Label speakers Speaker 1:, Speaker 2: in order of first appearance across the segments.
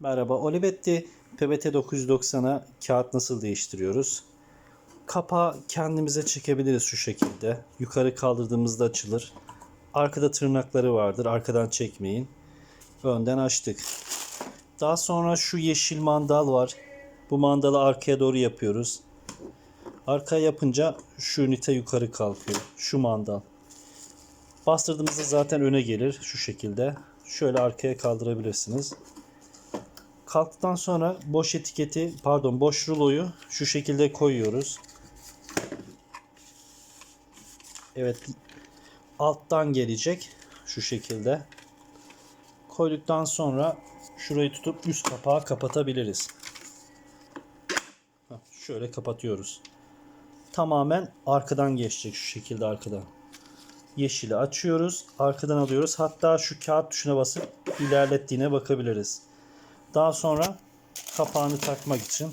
Speaker 1: Merhaba, Olivetti PBT 990'a kağıt nasıl değiştiriyoruz? Kapağı kendimize çekebiliriz şu şekilde. Yukarı kaldırdığımızda açılır. Arkada tırnakları vardır. Arkadan çekmeyin. Önden açtık. Daha sonra şu yeşil mandal var. Bu mandalı arkaya doğru yapıyoruz. Arkaya yapınca şu ünite yukarı kalkıyor. Şu mandal. Bastırdığımızda zaten öne gelir şu şekilde. Şöyle arkaya kaldırabilirsiniz. Kalktıktan sonra boş etiketi, pardon boş ruloyu şu şekilde koyuyoruz. Evet. Alttan gelecek şu şekilde. Koyduktan sonra şurayı tutup üst kapağı kapatabiliriz. Şöyle kapatıyoruz. Tamamen arkadan geçecek şu şekilde arkadan. Yeşili açıyoruz. Arkadan alıyoruz. Hatta şu kağıt tuşuna basıp ilerlettiğine bakabiliriz. Daha sonra kapağını takmak için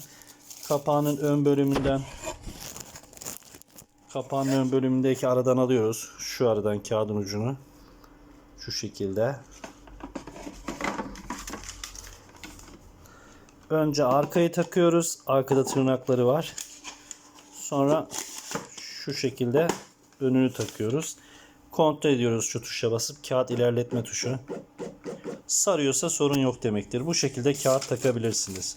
Speaker 1: kapağının ön bölümünden kapağın ön bölümündeki aradan alıyoruz. Şu aradan kağıdın ucunu. Şu şekilde. Önce arkayı takıyoruz. Arkada tırnakları var. Sonra şu şekilde önünü takıyoruz. Kontrol ediyoruz şu tuşa basıp kağıt ilerletme tuşu. Sarıyorsa sorun yok demektir. Bu şekilde kağıt takabilirsiniz.